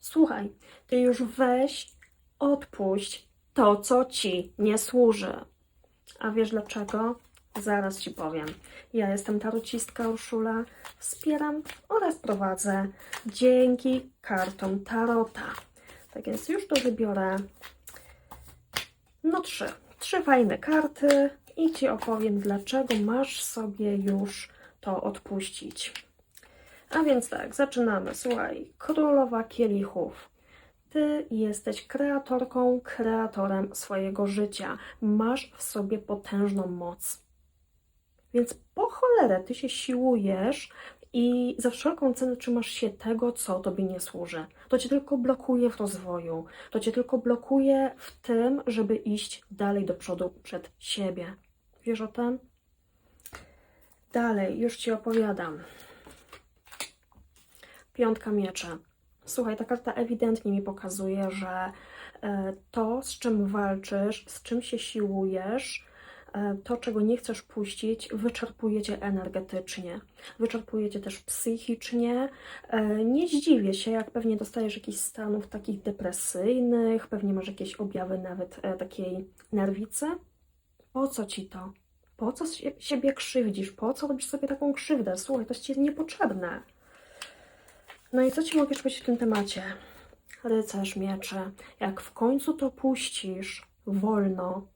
Słuchaj, ty już weź, odpuść to, co ci nie służy. A wiesz dlaczego? Zaraz ci powiem. Ja jestem tarocistka Urszula, wspieram oraz prowadzę dzięki kartom tarota. Tak więc już tu wybiorę no trzy. Trzy fajne karty i ci opowiem, dlaczego masz sobie już to odpuścić. A więc tak, zaczynamy. Słuchaj, królowa kielichów. Ty jesteś kreatorką, kreatorem swojego życia. Masz w sobie potężną moc. Więc po cholerę ty się siłujesz i za wszelką cenę trzymasz się tego, co tobie nie służy. To cię tylko blokuje w rozwoju. To cię tylko blokuje w tym, żeby iść dalej do przodu przed siebie. Wiesz o tym? Dalej, już ci opowiadam. Piątka mieczy. Słuchaj, ta karta ewidentnie mi pokazuje, że e, to, z czym walczysz, z czym się siłujesz, e, to, czego nie chcesz puścić, wyczerpuje cię energetycznie, wyczerpuje cię też psychicznie. E, Nie zdziwię się, jak pewnie dostajesz jakichś stanów takich depresyjnych, pewnie masz jakieś objawy nawet takiej nerwicy. Po co ci to? Po co siebie krzywdzisz? Po co robisz sobie taką krzywdę? Słuchaj, to jest ci niepotrzebne. No i co ci mogę powiedzieć w tym temacie? Rycerz mieczy. Jak w końcu to puścisz wolno,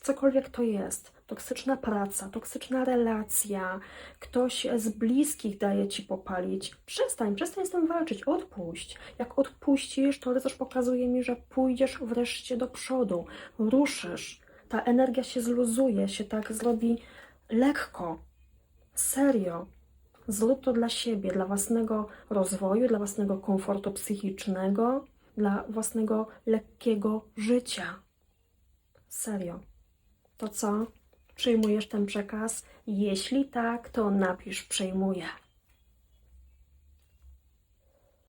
cokolwiek to jest, toksyczna praca, toksyczna relacja, ktoś z bliskich daje ci popalić, przestań, przestań z tym walczyć, odpuść. Jak odpuścisz, to rycerz pokazuje mi, że pójdziesz wreszcie do przodu, ruszysz. Ta energia się zluzuje, się tak zrobi lekko, serio. Zrób to dla siebie, dla własnego rozwoju, dla własnego komfortu psychicznego, dla własnego lekkiego życia. Serio. To co? Przyjmujesz ten przekaz? Jeśli tak, to napisz przyjmuję.